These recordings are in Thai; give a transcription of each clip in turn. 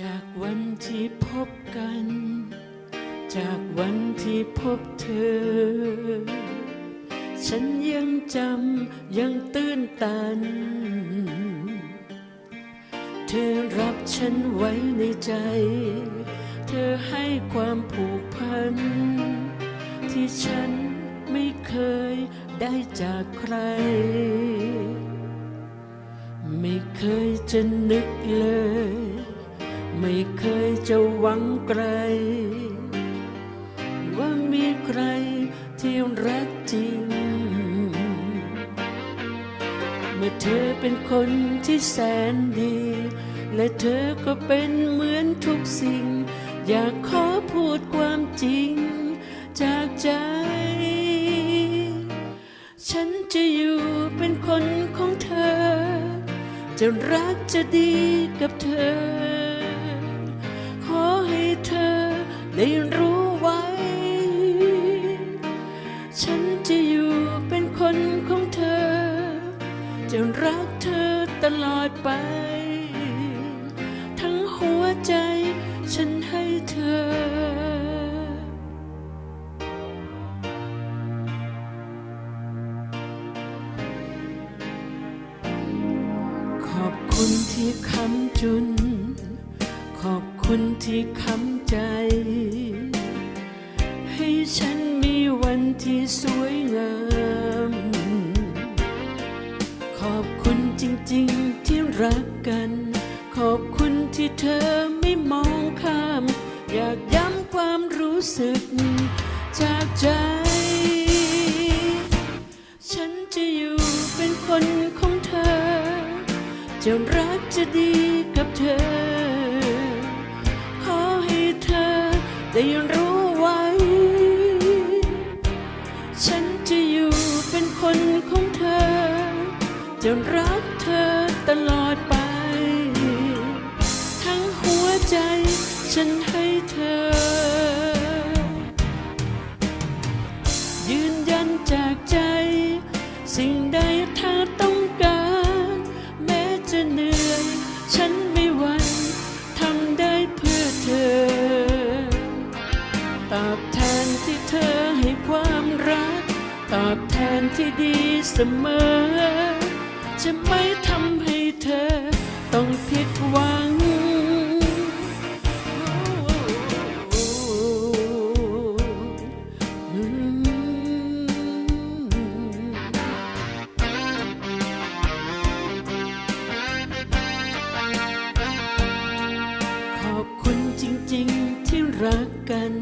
จากวันที่พบกัน จากวันที่พบเธอ ฉันยังจำยังตื้นตัน เธอรับฉันไว้ในใจ เธอให้ความผูกพัน ที่ฉันไม่เคยได้จากใคร ไม่เคยจะนึกเลย ไม่เคยจะหวังไกล ว่ามีใครที่รักจริง เมื่อเธอเป็นคนที่แสนดี และเธอก็เป็นเหมือนทุกสิ่ง อยากขอพูดความจริงจากใจ ฉันจะอยู่เป็นคนของเธอ จะรักจะดีกับเธอ จะรักเธอตลอดไป ทั้งหัวใจฉันให้เธอขอบคุณที่คำจุน ขอบคุณที่คำใจ ให้ฉันมีวันที่สวยงาม จริงๆที่รักกัน ขอบคุณที่เธอไม่มองข้าม อยากย้ำความรู้สึก จากใจ ฉันจะอยู่เป็นคนของเธอ จะรักจะดีกับเธอ ขอให้เธอได้รู้ไว้ ฉันจะอยู่เป็นคนของเธอ จะรัก ตลอดไป ทั้งหัวใจฉันให้เธอ ยืนยันจากใจ สิ่งใดเธอต้องการ แม้จะเหนื่อย ฉันไม่หวั่นทำได้เพื่อเธอ ตอบแทนที่เธอให้ความรัก ตอบแทนที่ดีเสมอ จะไม่ทำให้เธอต้องผิดหวัง ขอบคุณจริงๆที่รักกัน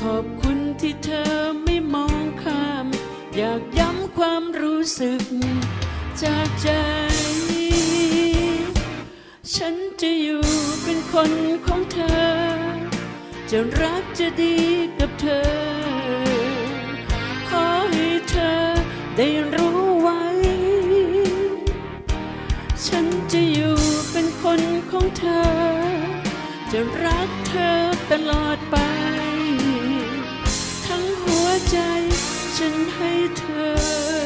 ขอบคุณที่เธอไม่มองข้าม อยากย้ำความรู้สึก จากใจ ฉันจะอยู่เป็นคนของเธอ จะรักจะดีกับเธอ ขอให้เธอได้รู้ไว้ ฉันจะอยู่เป็นคนของเธอ จะรักเธอตลอดไป ทั้งหัวใจฉันให้เธอ